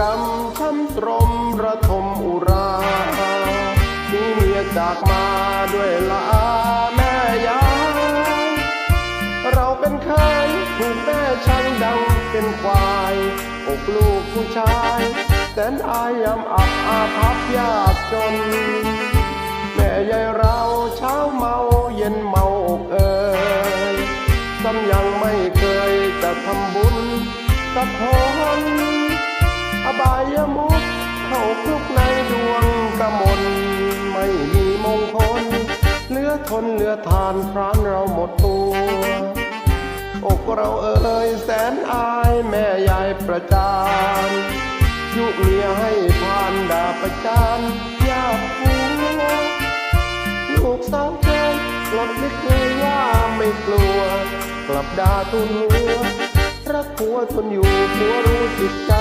กรรมช้ำตรมระทมอุรามีเมียจากมาด้วยลาแม่ยายเราเป็นเคยถูกแม่ชังดังเป็นควายอกลูกผู้ชาย แสนอายยำอับอาภัพยากจน แม่ยายเราเช้าเมาเย็นเมาอกเอ่ยซ้ำยังไม่เคยจะทำบุญสักคน เหลือทนเหลือทานพรานเราหมดตัวอกเราเอ่ยแสนอายแม่ยายประจานยุเมียให้พานดาประจานยากผัวลูกสาวเธอกลับไม่เคยว่าไม่กลัว กลับด่าทุนหัวรักผัวทนอยู่ผัวรู้จิตใจ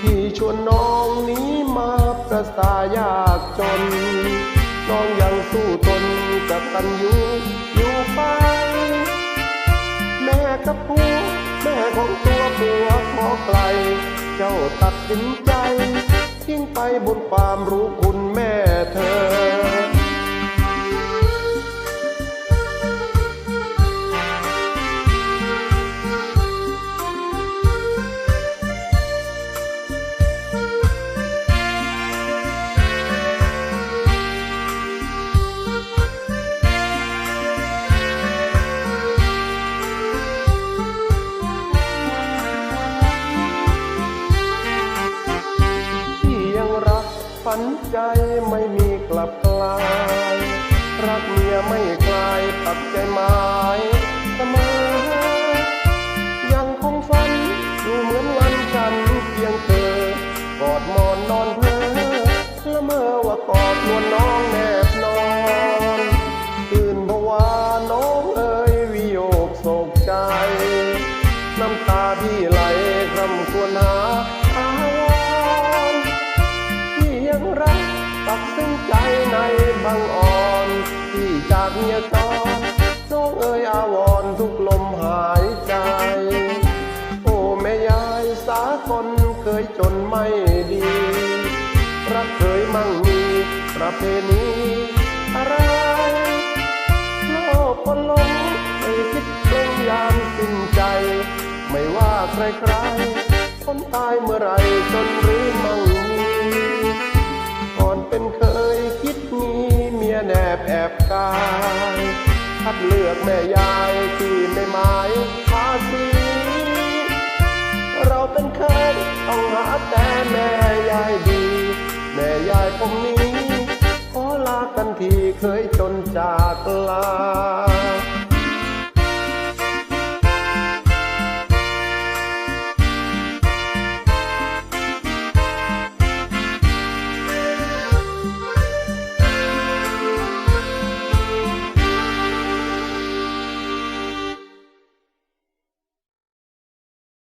พี่ชวนน้องหนี้มาประสายากจน กับผัวแม่ของตัวผัวขอไกล เจ้าตัดสินใจ ทิ้งไปบนความรู้คุณแม่ ฝันใจไม่มีกลับกลาย รักเมียไม่คลายตัดใจหมาย ดีรักเคยมั่งมีประเพณีอะไรโลกคนหลงไม่คิดลงยามสิ้นใจ ไม่ว่าใครใครๆคนตายเมื่อไรจนหรือมั่งมีก่อนเป็นเคยคิดมีเมียแนบแอบกายคัดเลือกแม่ยา แต่แม่ยายดี แม่ยายผมนี้ ขอลากันทีเคยจนจากลา